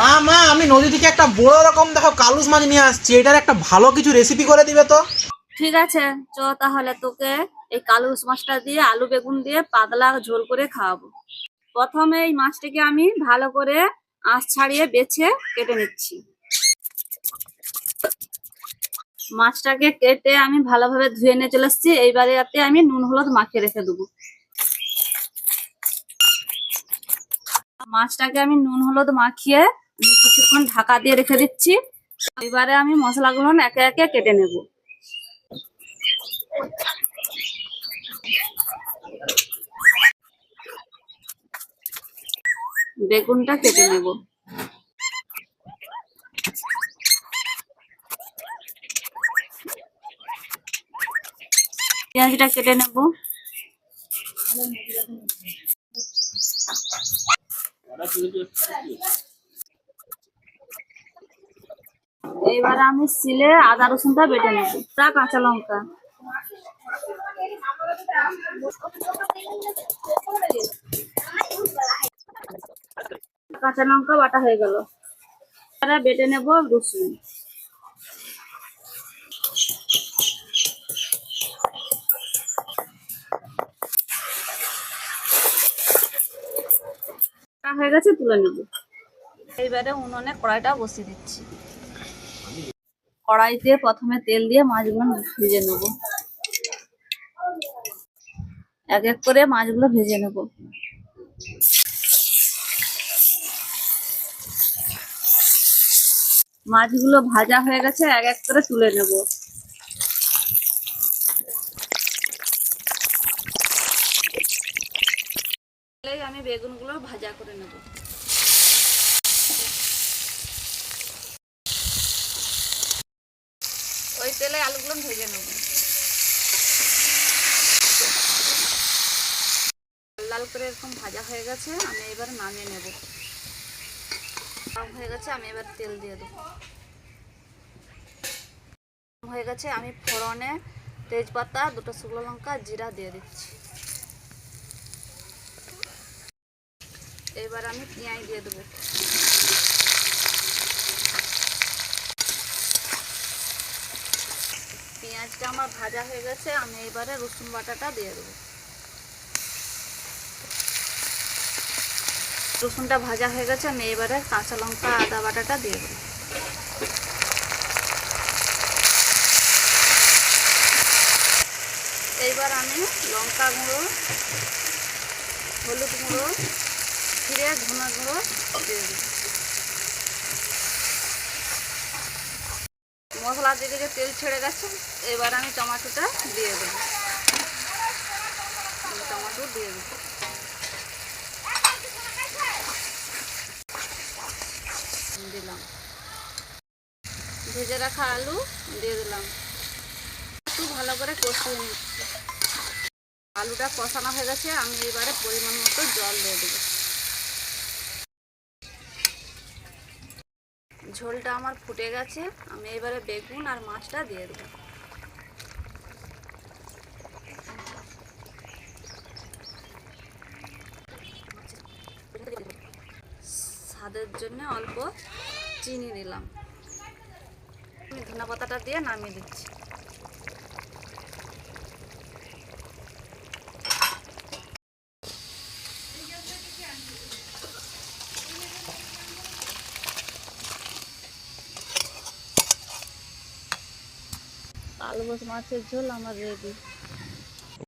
মা মা, আমি নদী থেকে একটা বড় রকম, দেখো, কালুস মাছ নিয়ে আসছি। এটার একটা ভালো কিছু রেসিপি করে দিবে তো? ঠিক আছে, চ তাহলে তোকে এই কালুস মাছটা দিয়ে, আলু বেগুন দিয়ে পাতলা ঝোল করে খাওয়াবো। প্রথমে এই মাছটাকে আমি ভালো করে আঁশ ছাড়িয়ে বেছে কেটে নিচ্ছি। মাছটাকে কেটে আমি ভালোভাবে ধুয়ে নিয়ে চলে এসেছি। এইবারে এতে আমি নুন, হলুদ মাখিয়ে রেখে দেবো। মাছটাকে আমি নুন, হলুদ মাখিয়ে আমি কিছুক্ষণ ঢাকা দিয়ে রেখে দিচ্ছি। এবারে আমি মশলাগুলো একে একে কেটে নেব। বেগুনটা কেটে নেব। পেঁয়াজটা কেটে নেব। এবার আমি সিলে আদা রসুনটা বেটে নেব। তা কাঁচা লঙ্কা। কাঁচা লঙ্কা বাটা হয়ে গেল। এবারে বেটে নেব রসুন। হয়ে গেছে, তুলে নেব। এইবারে উনুনে কড়াইটা বসিয়ে দিচ্ছি। কড়াইতে প্রথমে তেল দিয়ে মাছগুলো ভেজে নেব। এক এক করে মাছগুলো ভেজে নেব। মাছগুলো ভাজা হয়ে গেছে, এক এক করে তুলে নেব। আমি বেগুনগুলো ভাজা করে নেব। তেলে আলুগুলো ভেজে নেব। লাল করে এরকম ভাজা হয়ে গেছে, আমি এবার নামিয়ে নেব। হয়ে গেছে, আমি এবার তেল দিয়ে দেবো। হয়ে গেছে, আমি ফোড়নে তেজপাতা, দুটো শুকনো লঙ্কা, জিরা দিয়ে দিচ্ছি। এবার আমি পেঁয়াজ দিয়ে দেবো। পেঁয়াজটা আমার ভাজা হয়ে গেছে, আমি এবারে রসুন বাটাটা দিয়ে দেবো। রসুনটা ভাজা হয়ে গেছে, আমি এবারে কাঁচা লঙ্কা, আদা বাটাটা দিয়ে দেবো। এইবার আমি লঙ্কা গুঁড়ো, হলুদ গুঁড়ো, জিরে, ধনে গুঁড়ো দিয়ে দেবো। মশলা যে তেল ছেড়ে গেছে, এবার আমি টমাটোটা দিয়ে দেবো। টমাটো দিয়ে দেবো। দিলাম। ভেজে রাখা আলু দিয়ে দিলাম। একটু ভালো করে কষিয়ে নিচ্ছি। আলুটা কষানো হয়ে গেছে, আমি এবারে পরিমাণ মতো জল দিয়ে দেবো। ঝোলটা আমার ফুটে গেছে। আমি এবারে বেগুন আর মাছটা দিয়ে দেবো। স্বাদের জন্য অল্প চিনি দিলাম ধনে পাতাটা দিয়ে নামিয়ে দিচ্ছি। আলু মাছের ঝোল আমার রেডি